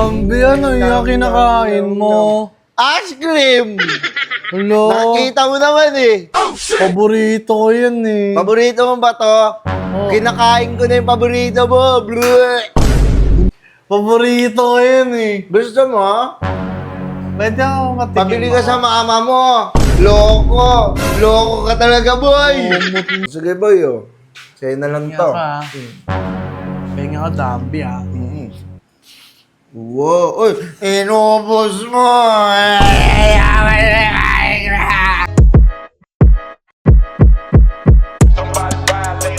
Ambi, ano yung kinakain mo? Ice cream! Hello? Nakita mo naman eh. Paborito ko yan eh. Paborito mo ba to? Oh. Kinakain ko na yung paborito mo. Bleh. Paborito ko yan eh. Gusto mo? Pwede ako matikim. Pabili ka sa mama mo. Loko. Loko ka talaga, boy. Sige, boy, oh. Sa'yo na lang to. Ka. Kaya ka dambi ah. Mm. Wow. Uy, inubos mo.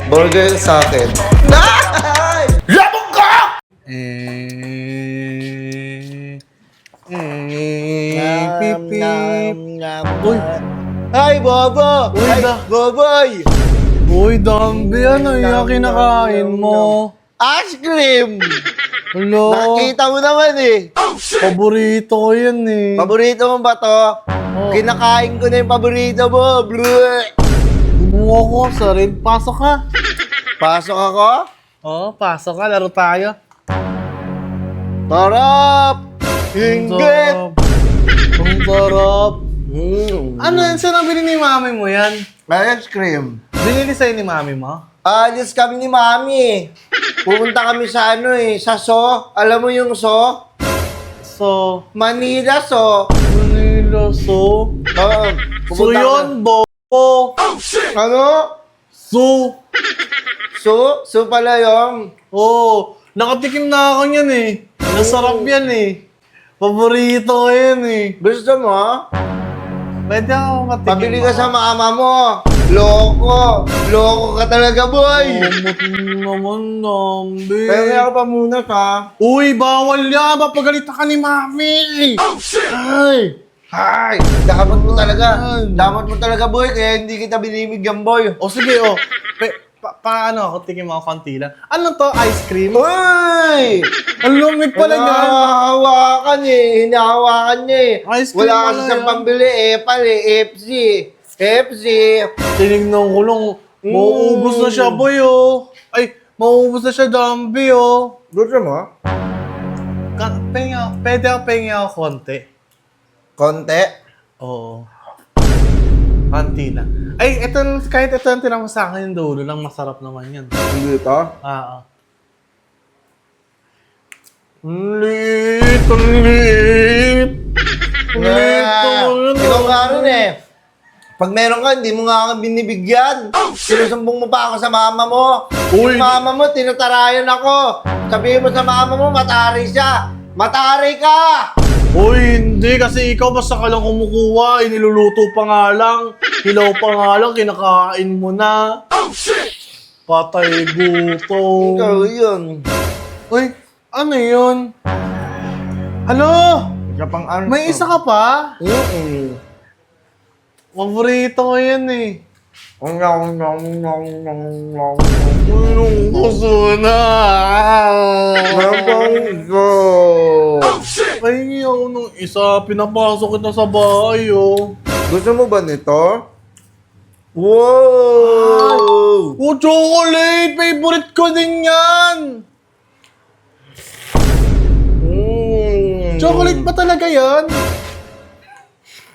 Burger sa akin. Ay! Labog ka! Eh... Eh... Pipi. Uy. Ay, Bobo! Uy, Ay, da- Boboy! Uy, dambi, ano yung kinakain mo? Ice cream! Hello? Nakita mo naman eh. Paborito ko yan eh. Paborito mo ba to? Oh. Kinakain ko na yung paborito mo. Bleh. Bumuha ko sa red. Pasok ka. Pasok ako? Oo, pasok ka. Laro tayo. Tarap! Ang Hinggit! sarap. Ang sarap. Mm. Ano yan? Saan nabili ni mami mo yan? Ice cream. Binili sa'yo ni mami mo? Alis kami ni Mami. Pupunta kami sa ano eh, sa So. Alam mo yung So? So, Manila So. Manila, so... Oo. So pupunta yun, bo. kami- Ano? So, So? So pala yung... oh, nakatikim na ako niyan eh. Nasarap yan eh. Paborito ko yan eh. Gusto mo? Pwede ako matikim. Pabili ka sa mama mo. Loko. Loko ka talaga, boy. Oh, naman, nambi. Pero ako pa muna ka. Uy, bawal yan. Papagalitan ka ni mami. Ay. Hi! Dapat mo talaga. Ay. Dapat mo talaga, boy. Kaya hindi kita binibigyan, boy. O sige, o. Pe, pa, paano ako? Tikim ako konti lang. Ano to? Ice cream? Uy! Ang lumig pala yan. Hinahawakan eh. Hinahawakan niya eh. Ice cream Wala kasi sa pambili. Eh. FC. FC. Tinignan ko lang. Mauubos na siya, boy, oh. Ay, mauubos na siya, Dambi, oh. Gusto mo? Ka penga, pwede ako penga ako konti. Konti. Oo. Konti na. Ay, ito, kahit ito ang tinama sa akin yung dulo lang, masarap naman yan. Hindi ito. Ah, ah. Ang liit, ang liit. Pag meron ka, hindi mo nga ako binibigyan. Sinusumbong mo pa ako sa mama mo. Uy. Mama mo, tinatarayan ako. Sabihin mo sa mama mo, matari siya. Matari ka! Uy, hindi kasi ikaw basta ka lang kumukuha, iniluluto pa nga lang, hilaw pa nga lang, kinakain mo na. Patay gutom. Ikaw yun. Uy, ano yun? Ano? Isa pang. May isa ka pa? Mm-mm. Paborito ko yan eh. Anong gusto na? Mabanggo. Pahingi ako nung isa, pinapasok kita sa bahay oh. Gusto mo ba nito? Wow! Oh, chocolate! Favorite ko din yan! Mm. Chocolate ba talaga yan?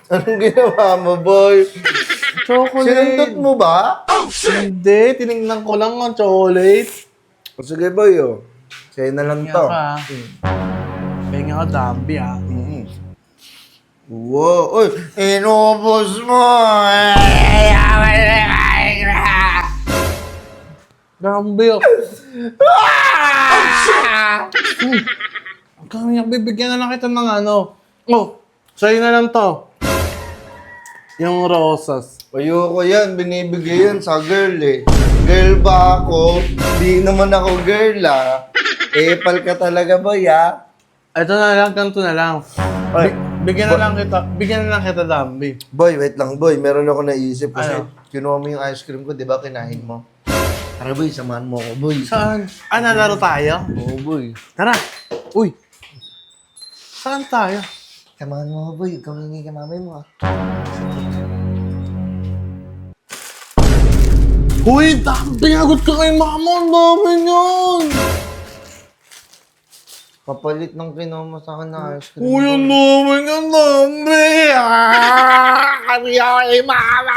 Anong ginawa mo, boy? Chocolate. Sinundot mo ba? Hindi, tinignan ko lang ang chocolate. O sige, boy, oh. Sa'yo na lang to. Kaya ka dambi ah. Mm. Wow! Uy! Inubos mo! Dambi oh. Hmm. Kami bibigyan na lang kita ng ano. Oh, sa'yo na lang to. Yung rosas. Ayoko yan. Binibigay yan sa girl, eh. Girl ba ako? Di naman ako girl, ah. Epal ka talaga, boy, ah. Ito na lang, ganito na lang. Ay. Bi- bigyan na lang kita, bigyan na lang kita dambi. Boy, wait lang, boy. Meron ako naisip kasi Ano? kinuha mo yung ice cream ko, di ba? Kinain mo. Tara, boy. Samahan mo ako, boy. Saan? Ah, nalaro tayo? Oo, boy. Tara. Uy. Saan tayo? Samahan mo ako, boy. Ikaw hingi ka mamay mo, ah. Uy, dambi! Agot ka kay mama! Ang dami niyan! Kapalit ng kinuha mo sa akin na ice cream. Uy, ang naman ang dami! Ah! Kami ay mama!